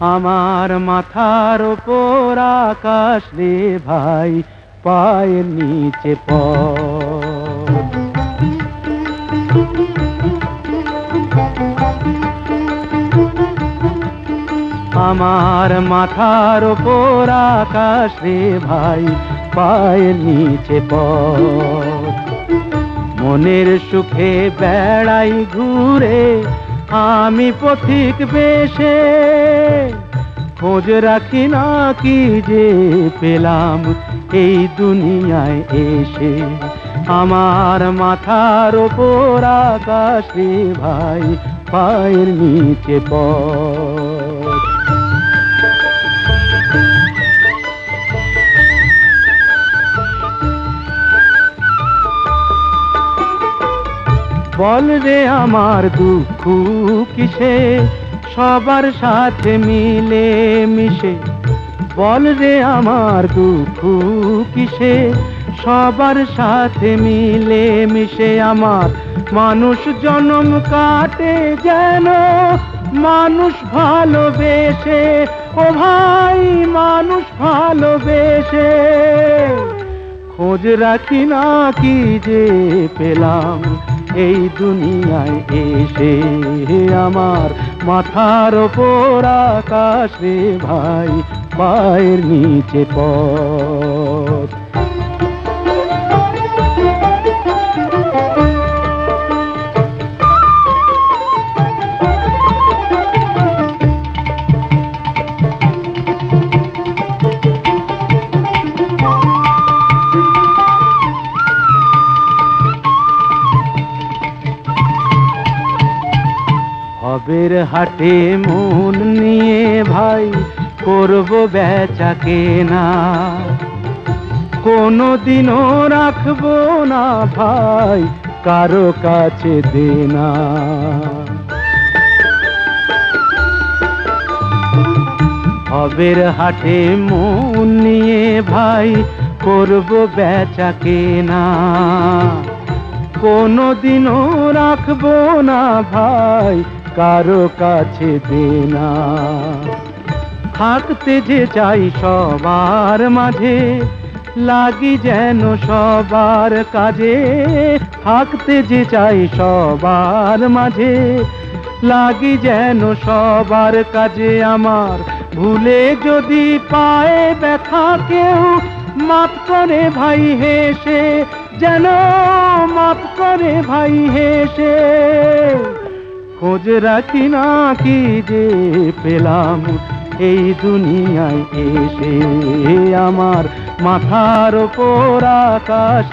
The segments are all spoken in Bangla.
আমার মাথার ওপর আকাশ রে ভাই, পায়ের নিচে প আমার মাথার ওপর আকাশ রে ভাই, পায়ের নিচে পথ মনের সুখে বেড়াই ঘুরে আমি পথিক বেশে খোঁজ রাখি না কি যে পেলাম এই দুনিয়ায় এসে। আমার মাথার ওপর আকাশে ভাই, পায়ের নিচে পথ বল রে আমার দুঃখ কিসে? সবার সাথে মিলে মিশে। বল রে আমার দুঃখ কিসে? সবার সাথে মিলে মিশে আমার। মানুষ জনম কাটে যেন মানুষ ভালোবেসে। ও ভাই, মানুষ ভালোবেসে। খোঁজ রাখি না কি যে পেলাম। এই দুনিয়ায় এসে আমার মাথার ওপর আকাশে ভাই পায়ের নিচে পথ হবের হাটে মন নিয়ে ভাই করব বেচা কেনা। কোনো দিনও রাখব না ভাই কারও কাছে দেনা। হবের হাটে মন নিয়ে ভাই করব বেচা কেনা। কোনো দিনও রাখব না ভাই কারও কাছে দেনা থাকতে যে চাই সবার মাঝে, লাগি যেন সবার কাজে। থাকতে যে চাই সবার মাঝে, লাগি যেন সবার কাজে। আমার ভুলে যদি পায়ে ব্যথা কেউ মাপ করে ভাই হেসে, যেন মাপ করে ভাই হেসে। খোঁজ রাখি না কি যে পেলাম এই দুনিয়ায় এসে। আমার মাথার ওপর আকাশ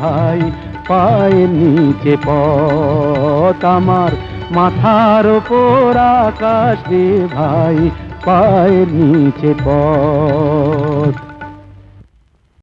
ভাই, পায়ের নিচে পথ। আমার মাথার ওপর আকাশ ভাই, পায়ের নিচে পথ।